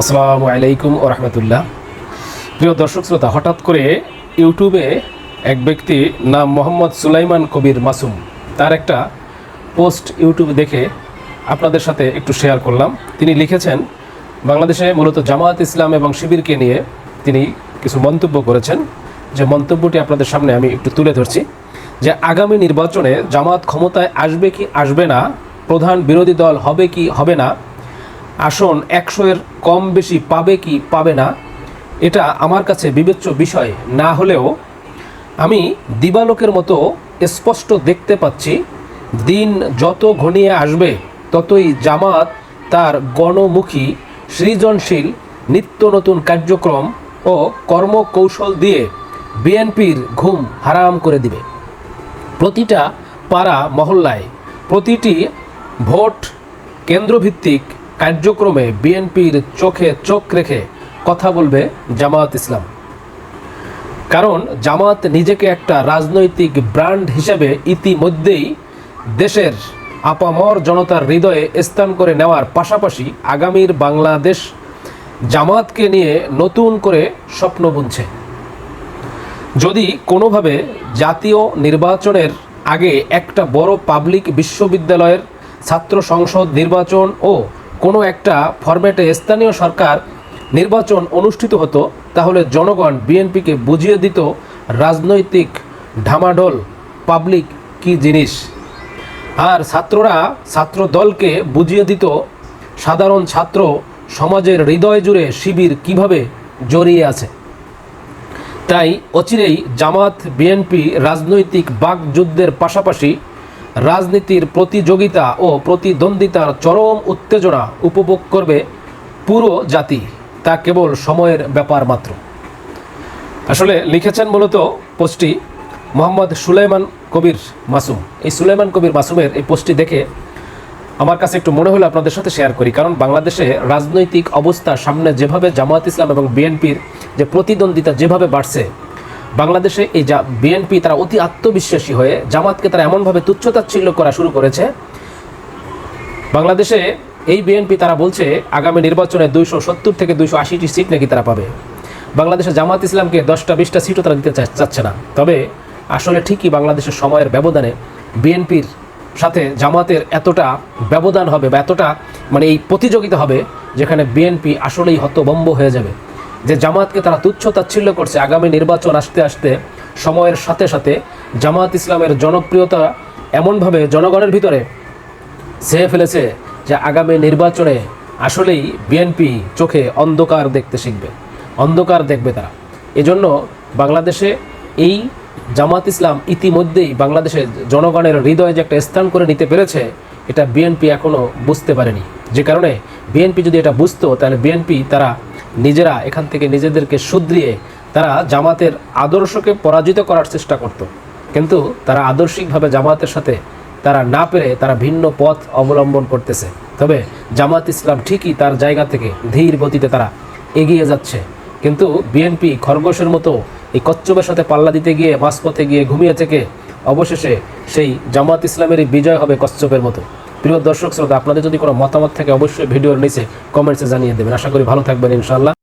আসসালামু আলাইকুম ও রহমতুল্লাহ। প্রিয় দর্শক শ্রোতা, হঠাৎ করে ইউটিউবে এক ব্যক্তি নাম মোহাম্মদ সুলাইমান কবির মাসুম, তার একটা পোস্ট ইউটিউবে দেখে আপনাদের সাথে একটু শেয়ার করলাম। তিনি লিখেছেন, বাংলাদেশে মূলত জামায়াত ইসলাম এবং শিবিরকে নিয়ে তিনি কিছু মন্তব্য করেছেন। যে মন্তব্যটি আপনাদের সামনে আমি একটু তুলে ধরছি, যে আগামী নির্বাচনে জামাত ক্ষমতায় আসবে কি, আসবে না, প্রধান বিরোধী দল হবে কি, হবে না আসন একশো এর কম বেশি পাবে কি পাবে না, এটা আমার কাছে বিবেচ্য বিষয়। না হলেও আমি দিবালোকের মতো স্পষ্ট দেখতে পাচ্ছি, দিন যত ঘনিয়ে আসবে, ততই জামাত তার গণমুখী, সৃজনশীল, নিত্য নতুন কার্যক্রম ও কর্মকৌশল দিয়ে বিএনপির ঘুম হারাম করে দিবে। প্রতিটা পাড়া মহল্লায় প্রতিটি ভোট কেন্দ্রভিত্তিক কার্যক্রমে বিএনপির চোখে চোখ রেখে কথা বলবে জামায়াত ইসলাম। কারণ জামাত নিজেকে একটা রাজনৈতিক ব্র্যান্ড হিসেবে ইতিমধ্যেই দেশের আপামর জনতার হৃদয়ে স্থান করে নেওয়ার পাশাপাশি আগামীর বাংলাদেশ জামাতকে নিয়ে নতুন করে স্বপ্ন বুনছে। যদি কোনোভাবে জাতীয় নির্বাচনের আগে একটা বড় পাবলিক বিশ্ববিদ্যালয়ের ছাত্র সংসদ নির্বাচন ও কোনো একটা ফরম্যাটে স্থানীয় সরকার নির্বাচন অনুষ্ঠিত হতো, তাহলে জনগণ বিএনপিকে বুঝিয়ে দিত রাজনৈতিক ঢামাঢোল, পাবলিক কি জিনিস। আর ছাত্ররা, ছাত্র দলকে বুঝিয়ে দিত সাধারণ ছাত্র সমাজের হৃদয় জুড়ে শিবির কীভাবে জড়িয়ে আছে। তাই অচিরেই জামাত, বিএনপি রাজনৈতিক বাকযুদ্ধের পাশাপাশি রাজনীতির প্রতিযোগিতা ও প্রতিদ্বন্দ্বিতার চরম উত্তেজনা উপভোগ করবে পুরো জাতি, তা কেবল সময়ের ব্যাপার মাত্র। আসলে লিখেছেন মূলত পোস্টটি মোহাম্মদ সুলাইমান কবির মাসুম। এই সুলাইমান কবির মাসুমের এই পোস্টটি দেখে আমার কাছে একটু মনে হলো আপনাদের সাথে শেয়ার করি, কারণ বাংলাদেশে রাজনৈতিক অবস্থা সামনে যেভাবে জামায়াত ইসলাম এবং বিএনপির যে প্রতিদ্বন্দ্বিতা যেভাবে বাড়ছে বাংলাদেশে এই যা বিএনপি তারা অতি আত্মবিশ্বাসী হয়ে জামাতকে তারা এমনভাবে তুচ্ছতাচ্ছিল্য করা শুরু করেছে। বাংলাদেশে এই বিএনপি তারা বলছে, আগামী নির্বাচনে দুইশো সত্তর থেকে দুইশো আশিটি সিট নাকি তারা পাবে। বাংলাদেশে জামাত ইসলামকে দশটা বিশটা সিটও তারা দিতে চাচ্ছে না। তবে আসলে ঠিকই বাংলাদেশের সময়ের ব্যবধানে বিএনপির সাথে জামাতের এতটা ব্যবধান হবে বা এতটা মানে এই প্রতিযোগিতা হবে যেখানে বিএনপি আসলেই হতবম্ব হয়ে যাবে। যে জামাতকে তারা তুচ্ছ তাচ্ছিল্য করছে, আগামী নির্বাচন আসতে আসতে সময়ের সাথে সাথে জামাত ইসলামের জনপ্রিয়তা এমনভাবে জনগণের ভিতরে ছেয়ে ফেলেছে যে আগামী নির্বাচনে আসলেই বিএনপি চোখে অন্ধকার দেখতে শিখবে, অন্ধকার দেখবে তারা। এজন্য বাংলাদেশে এই জামাত ইসলাম ইতিমধ্যেই বাংলাদেশের জনগণের হৃদয়ে যে একটা স্থান করে নিতে পেরেছে, এটা বিএনপি এখনও বুঝতে পারেনি। যে কারণে বিএনপি যদি এটা বুঝতো, তাহলে বিএনপি তারা নিজেরা এখান থেকে নিজেদেরকে শুধরিয়ে তারা জামাতের আদর্শকে পরাজিত করার চেষ্টা করত। কিন্তু তারা আদর্শিকভাবে জামাতের সাথে তারা না পেরে তারা ভিন্ন পথ অবলম্বন করতেছে। তবে জামাত ইসলাম ঠিকই তার জায়গা থেকে ধীর গতিতে তারা এগিয়ে যাচ্ছে। কিন্তু বিএনপি খরগোশের মতো এই কচ্ছপের সাথে পাল্লা দিতে গিয়ে, মাঝপথে গিয়ে ঘুমিয়ে থেকে অবশেষে সেই জামাত ইসলামেরই বিজয় হবে কচ্ছপের মতো। প্রিয় দর্শক শ্রোতা, আপনাদের যদি কোনো মতামত থাকে, অবশ্যই ভিডিওর নিচে কমেন্টসে জানিয়ে দেবেন। আশা করি ভালো থাকবেন ইনশাল্লাহ